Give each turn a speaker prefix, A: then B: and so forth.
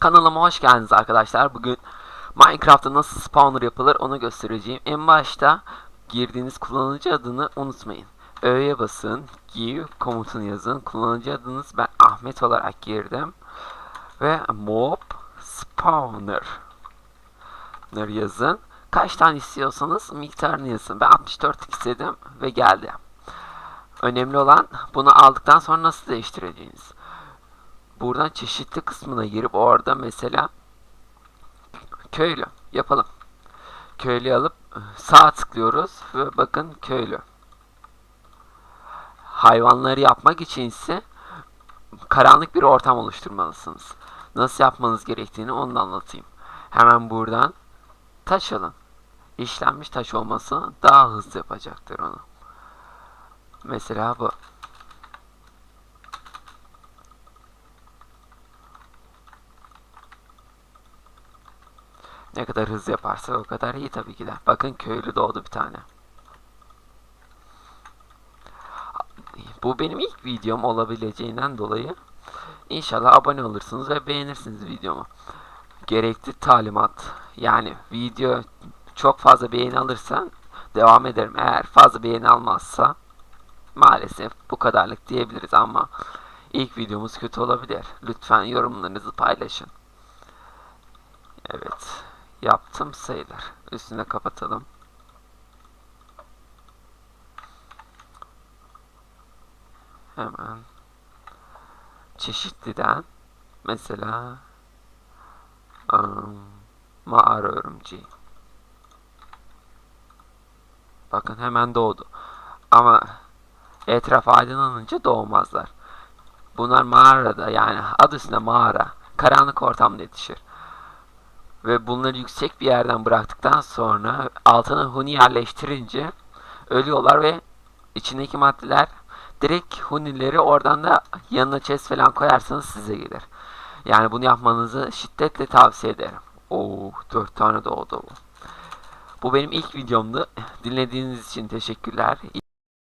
A: Kanalıma hoş geldiniz arkadaşlar. Bugün Minecraft'ta nasıl spawner yapılır onu göstereceğim. En başta girdiğiniz kullanıcı adını unutmayın. Ö'ye basın, give komutunu yazın. Kullanıcı adınız ben Ahmet olarak girdim. Ve mob spawner yazın. Kaç tane istiyorsanız miktarını yazın. Ben 64 istedim ve geldi. Önemli olan bunu aldıktan sonra nasıl değiştireceğiniz. Buradan çeşitli kısmına girip orada mesela köylü yapalım. Köylü alıp sağ tıklıyoruz ve bakın köylü. Hayvanları yapmak için ise karanlık bir ortam oluşturmalısınız. Nasıl yapmanız gerektiğini onu anlatayım. Hemen buradan taş alın. İşlenmiş taş olması daha hızlı yapacaktır onu. Mesela bu. Ne kadar hızlı yaparsa o kadar iyi tabii ki de. Bakın köylü doğdu bir tane. Bu benim ilk videom olabileceğinden dolayı inşallah abone olursunuz ve beğenirsiniz videomu. Gerekli talimat yani video çok fazla beğeni alırsa devam ederim. Eğer fazla beğeni almazsa maalesef bu kadarlık diyebiliriz ama ilk videomuz kötü olabilir. Lütfen yorumlarınızı paylaşın. Evet. Yaptım sayılır. Üstüne kapatalım. Hemen çeşitliden mesela um, mağara örümceği. Bakın hemen doğdu. Ama etraf aydınlanınca doğmazlar. Bunlar mağarada yani adı üstünde mağara. Karanlık ortamda yetişir. Ve bunları yüksek bir yerden bıraktıktan sonra altına huni yerleştirince ölüyorlar ve içindeki maddeler direkt hunileri oradan da yanına chest falan koyarsanız size gelir. Yani bunu yapmanızı şiddetle tavsiye ederim. Oo, 4 tane doğdu bu. Bu benim ilk videomdu. Dinlediğiniz için teşekkürler.